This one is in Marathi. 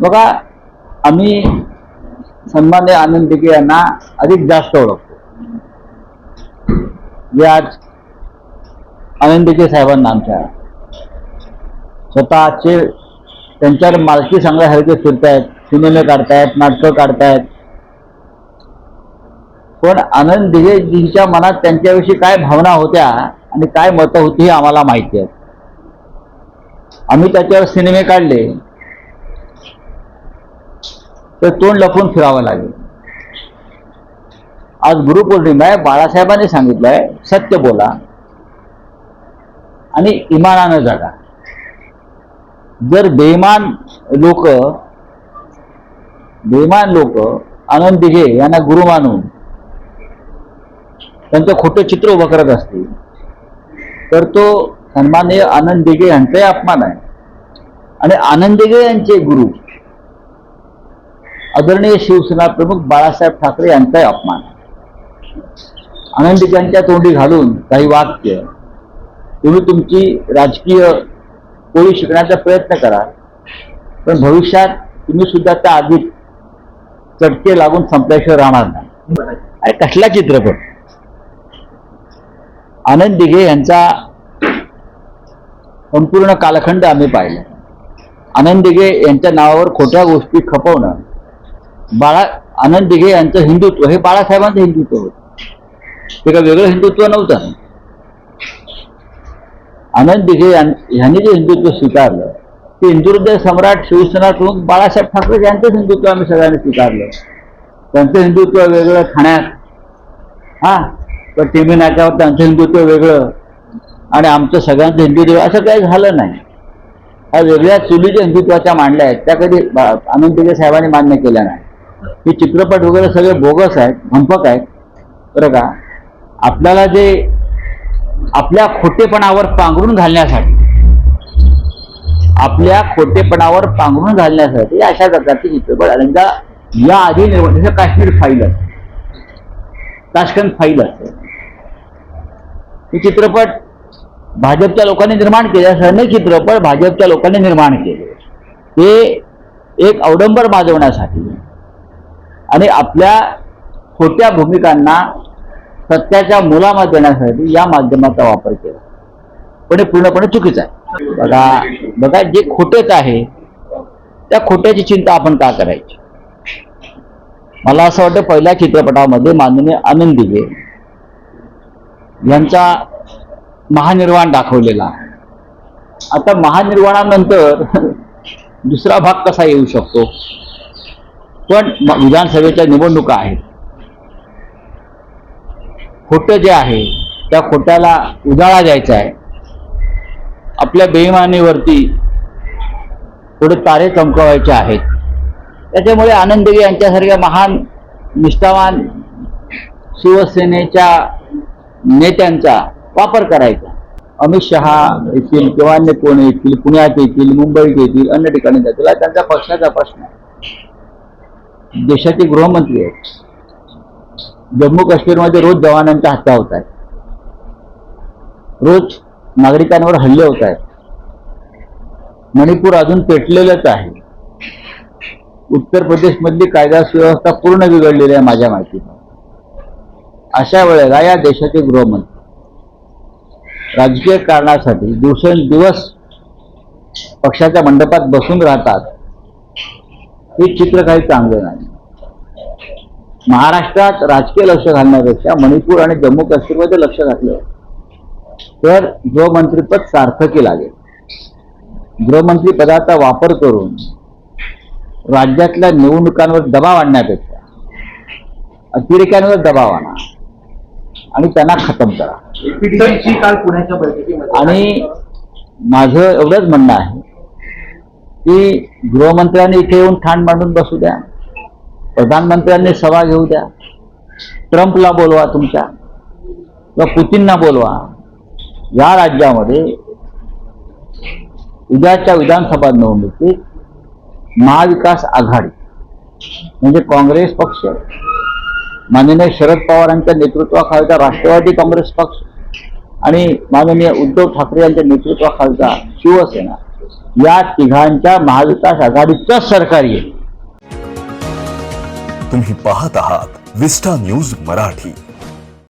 बघा आम्ही सन्मान्य आनंद दिघे यांना अधिक जास्त ओळखतो. जे आज आनंद दिघे साहेबांना आमच्या स्वतःचे त्यांच्यावर मालकी सांगण्यासारखे फिरतायत सिनेमे काढतायत नाटकं काढतायत. पण आनंद दिघेजींच्या मनात त्यांच्याविषयी काय भावना होत्या आणि काय मतं होती हे आम्हाला माहिती आहे आम्ही त्याच्यावर सिनेमे काढले. तर तोंड लपून फिरावं लागेल. आज गुरुपौर्णिमा आहे बाळासाहेबांनी सांगितलंय सत्य बोला आणि इमानानं जगा. जर बेमान लोक बेईमान लोक आनंद दिघे यांना गुरु मानून त्यांचं खोटं चित्र उभं करत असतील तर तो सन्माननीय आनंद दिघे यांचाही अपमान आहे. आणि आनंद दिघे यांचे गुरु आदरणीय शिवसेना प्रमुख बाळासाहेब ठाकरे यांचाही अपमान. आनंदिकांच्या यांच्या तोंडी घालून काही वाक्य. तुम्ही तुमची राजकीय कोळी शिकण्याचा प्रयत्न करा पण भविष्यात तुम्ही सुद्धा त्या आधीत चटके लागून संपल्याशिवाय राहणार नाही. अरे कसला चित्रपट? आनंद दिघे यांचा संपूर्ण कालखंड आम्ही पाहिला. आनंद दिघे यांच्या नावावर खोट्या गोष्टी खपवणं बाळा आनंद दिघे यांचं हिंदुत्व हे बाळासाहेबांचं हिंदुत्व होतं. ते का वेगळं हिंदुत्व नव्हतं. आनंद दिघे यांनी जे हिंदुत्व स्वीकारलं ते हिंदुहृदय सम्राट शिवसेना प्रमुख बाळासाहेब ठाकरे यांचंच हिंदुत्व आम्ही सगळ्यांनी स्वीकारलं. त्यांचं हिंदुत्व वेगळं ठाण्यात. हा तर टीव्ही नाक्यावर त्यांचं हिंदुत्व वेगळं. आणि आमचं सगळ्यांचं हिंदुत्व असं काही झालं नाही. ह्या वेगळ्या चुलीच्या हिंदुत्वाच्या मांडल्या आहेत. त्या कधी आनंद दिघे साहेबांनी मान्य केल्या नाही हे चित्रपट वगैरे सगळे बोगस आहेत भंपक आहेत. बरं का? आपल्याला जे आपल्या खोटेपणावर पांघरून घालण्यासाठी आपल्या खोटेपणावर पांघरून घालण्यासाठी अशा प्रकारचे चित्रपट अनेकदा या आधी निर्माण जसं काश्मीर फाईल असते. ताशकंद फाईल असते. हे चित्रपट भाजपच्या लोकांनी निर्माण केले असे अनेक चित्रपट भाजपच्या लोकांनी निर्माण केले. ते एक अवडंबर माजवण्यासाठी आणि आपल्या खोट्या भूमिकांना सत्याच्या मुलामध्ये देण्यासाठी या माध्यमाचा वापर केला. पण हे पूर्णपणे चुकीचं आहे. बघा बघा जे खोटेच आहे त्या खोट्याची चिंता आपण का करायची? मला असं वाटतं पहिल्या चित्रपटामध्ये माननीय आनंद दिघे यांचा महानिर्वाण दाखवलेला आहे. आता महानिर्वाणानंतर दुसरा भाग कसा येऊ शकतो? पण विधानसभेच्या निवडणुका आहेत. खोटं जे आहे त्या खोट्याला उजाळा द्यायचा आहे. आपल्या बेईमानीवरती थोडे तारे चमकवायचे आहेत. त्याच्यामुळे आनंदगी यांच्यासारख्या महान निष्ठावान शिवसेनेच्या नेत्यांचा वापर करायचा. अमित शहा येथील किंवा अन्य कोण येतील पुण्यात येतील मुंबईत येतील अन्य ठिकाणी जातील त्यांचा पक्षाचा प्रश्न आहे. देशाचे गृहमंत्री आहेत. जम्मू काश्मीरमध्ये रोज जवानांच्या हत्या होत आहेत. रोज नागरिकांवर हल्ले होत आहेत. मणिपूर अजून पेटलेलंच आहे. उत्तर प्रदेशमधली कायदा सुव्यवस्था पूर्ण बिघडलेली आहे माझ्या माहितीनं अशा वेळेला या देशाचे गृहमंत्री राजकीय कारणासाठी दिवसेंदिवस पक्षाच्या मंडपात बसून राहतात. हे चित्र काही चांगलं नाही. महाराष्ट्रात राजकीय लक्ष घालण्यापेक्षा मणिपूर आणि जम्मू काश्मीरमध्ये लक्ष घातलं. तर गृहमंत्रीपद सार्थकी लागेल. गृहमंत्री पदाचा वापर करून राज्यातल्या निवडणुकांवर दबाव आणण्यापेक्षा अतिरेक्यांवर दबाव आणा आणि त्यांना खतम करा. पीटीसीची काल पुण्याच्या बैठकीमध्ये आणि माझं एवढंच म्हणणं आहे की गृहमंत्र्यांनी इथे येऊन ठाण मांडून बसू द्या. प्रधानमंत्र्यांनी सभा घेऊ द्या. ट्रम्पला बोलवा तुमच्या. किंवा पुतींना बोलवा. या राज्यामध्ये उद्याच्या विधानसभा निवडणुकीत महाविकास आघाडी म्हणजे काँग्रेस पक्ष माननीय शरद पवारांच्या नेतृत्वाखालचा राष्ट्रवादी काँग्रेस पक्ष आणि माननीय उद्धव ठाकरे यांच्या नेतृत्वाखालचा शिवसेना या तिघांच्या महाविकास आघाडीचं सरकार येईल. तुम्ही पाहत आहात विस्टा न्यूज मराठी.